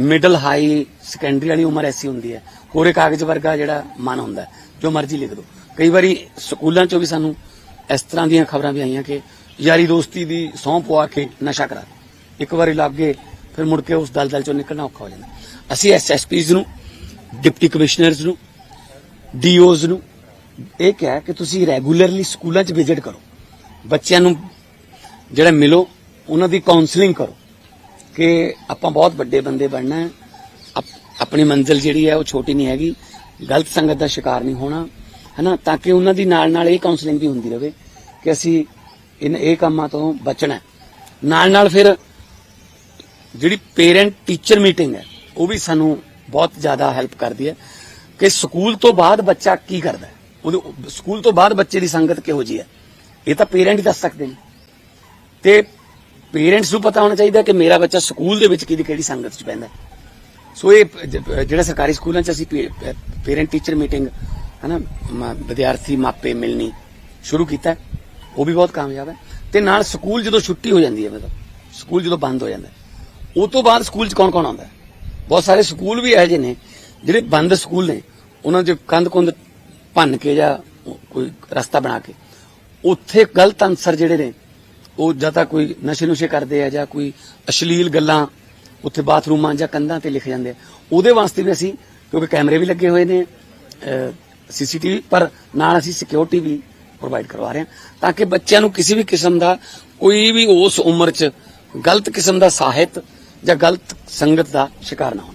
Middle high secondary ਵਾਲੀ ਉਮਰ ਐਸੀ ਹੁੰਦੀ ਹੈ। ਕੋਰੇ ਕਾਗਜ਼ ਵਰਗਾ ਜਿਹੜਾ ਮਨ ਹੁੰਦਾ ਜੋ ਮਰਜ਼ੀ ਲਿਖ ਦਿਓ ਕਈ ਵਾਰੀ ਸਕੂਲਾਂ ਚੋਂ ਵੀ ਸਾਨੂੰ ਇਸ ਤਰ੍ਹਾਂ ਦੀਆਂ ਖਬਰਾਂ ਵੀ ਆਈਆਂ ਕਿ ਯਾਰੀ ਦੋਸਤੀ ਦੀ ਸਹੁੰ ਪਵਾ ਕੇ ਨਸ਼ਾ ਕਰਾ ਇੱਕ ਵਾਰੀ ਲੱਗ ਗਏ, ਫਿਰ ਮੁੜ ਕੇ ਉਸ ਦਲਦਲ ਚੋਂ ਨਿਕਲਣਾ ਔਖਾ ਹੋ ਜਾਂਦਾ। ਅਸੀਂ ਐਸਐਸਪੀਜ਼ ਨੂੰ, ਡਿਪਟੀ ਕਮਿਸ਼ਨਰਸ ਨੂੰ, ਡੀਓਜ਼ ਨੂੰ ਇਹ ਕਿਹਾ ਕਿ ਤੁਸੀਂ ਰੈਗੂਲਰਲੀ ਸਕੂਲਾਂ 'ਚ ਵਿਜ਼ਿਟ ਕਰੋ। ਬੱਚਿਆਂ ਨੂੰ ਜਿਹੜਾ ਮਿਲੋ, ਉਹਨਾਂ ਦੀ ਕਾਉਂਸਲਿੰਗ ਕਰੋ। ਕਿ ਆਪਾਂ ਬਹੁਤ ਵੱਡੇ ਬੰਦੇ ਬਣਨਾ ਹੈ। ਆਪਣੀ ਮੰਜ਼ਿਲ ਜਿਹੜੀ ਹੈ ਉਹ ਛੋਟੀ ਨਹੀਂ ਹੈਗੀ। ਗਲਤ ਸੰਗਤ ਦਾ ਸ਼ਿਕਾਰ ਨਹੀਂ ਹੋਣਾ, ਹੈਨਾ? ਤਾਂ ਕਿ ਉਹਨਾਂ ਦੀ ਨਾਲ ਨਾਲ ਇਹ ਕਾਉਂਸਲਿੰਗ ਵੀ ਹੁੰਦੀ ਰਹੇ ਕਿ ਅਸੀਂ ਇਨ ਇਹ ਕੰਮਾਂ ਤੋਂ ਬਚਣਾ ਨਾਲ ਨਾਲ ਫਿਰ ਜਿਹੜੀ ਪੇਰੈਂਟ ਟੀਚਰ ਮੀਟਿੰਗ ਹੈ, ਉਹ ਵੀ ਸਾਨੂੰ ਬਹੁਤ ਜ਼ਿਆਦਾ ਹੈਲਪ ਕਰਦੀ ਹੈ ਕਿ ਸਕੂਲ ਤੋਂ ਬਾਅਦ ਬੱਚਾ ਕੀ ਕਰਦਾ ਹੈ। ਉਹਦੇ ਸਕੂਲ ਤੋਂ ਬਾਅਦ ਬੱਚੇ ਦੀ ਸੰਗਤ ਕਿਹੋ ਜੀ ਹੈ? ਇਹ ਤਾਂ ਪੇਰੈਂਟ ਹੀ ਦੱਸ ਸਕਦੇ ਨੇ। ਤੇ ਪੇਰੈਂਟਸ ਨੂੰ ਪਤਾ ਹੋਣਾ ਚਾਹੀਦਾ ਕਿ ਮੇਰਾ ਬੱਚਾ ਸਕੂਲ ਦੇ ਵਿੱਚ ਕਿਹਦੀ ਕਿਹੜੀ ਸੰਗਤ 'ਚ ਪੈਂਦਾ ਸੋ ਇਹ ਜਿਹੜਾ ਸਰਕਾਰੀ ਸਕੂਲਾਂ 'ਚ ਅਸੀਂ ਪੇਰੈਂਟ ਟੀਚਰ ਮੀਟਿੰਗ ਹਨਾ, ਮ- ਵਿਦਿਆਰਥੀ ਮਾਪੇ ਮਿਲਣੀ ਸ਼ੁਰੂ ਕੀਤਾ ਉਹ ਵੀ ਬਹੁਤ ਕਾਮਯਾਬ ਹੈ। ਤੇ ਨਾਲ ਸਕੂਲ ਜਦੋਂ ਛੁੱਟੀ ਹੋ ਜਾਂਦੀ ਹੈ ਮਤਲਬ, ਸਕੂਲ ਜਦੋਂ ਬੰਦ ਹੋ ਜਾਂਦਾ ਉਹ ਤੋਂ ਬਾਅਦ ਸਕੂਲ 'ਚ ਕੌਣ-ਕੌਣ ਆਉਂਦਾ ਬਹੁਤ ਸਾਰੇ ਸਕੂਲ ਵੀ ਇਹੋ ਜਿਹੇ ਨੇ, ਜਿਹੜੇ ਬੰਦ ਸਕੂਲ ਨੇ, ਉਹਨਾਂ 'ਚ ਕੰਧ-ਕੁੰਧ ਭੰਨ ਕੇ ਜਾਂ ਕੋਈ ਰਸਤਾ ਬਣਾ ਕੇ, ਉੱਥੇ ਗਲਤ ਅਨਸਰ ਜਿਹੜੇ ਨੇ ਉਹ ਜਾਂ ਤਾਂ ਕੋਈ ਨਸ਼ੇ ਨੁਸ਼ੇ ਕਰਦੇ ਆ ਜਾਂ ਕੋਈ ਅਸ਼ਲੀਲ ਗੱਲਾਂ ਉੱਥੇ ਬਾਥਰੂਮਾਂ ਜਾਂ ਕੰਧਾਂ ਤੇ ਲਿਖ ਜਾਂਦੇ ਆ। ਉਹਦੇ ਵਾਸਤੇ ਵੀ ਅਸੀਂ, ਕਿਉਂਕਿ ਕੈਮਰੇ ਵੀ ਲੱਗੇ ਹੋਏ ਨੇ ਸੀਸੀਟੀਵੀ, ਪਰ ਨਾਲ ਅਸੀਂ ਸਿਕਿਉਰਿਟੀ ਵੀ ਪ੍ਰੋਵਾਈਡ ਕਰਵਾ ਰਹੇ ਹਾਂ ਤਾਂ ਕਿ ਬੱਚਿਆਂ ਨੂੰ ਕਿਸੇ ਵੀ ਕਿਸਮ ਦਾ ਕੋਈ ਵੀ ਉਸ ਉਮਰ 'ਚ ਗਲਤ ਕਿਸਮ ਦਾ ਸਾਹਿਤ ਜਾਂ ਗਲਤ ਸੰਗਤ ਦਾ ਸ਼ਿਕਾਰ ਨਾ ਹੋਣ।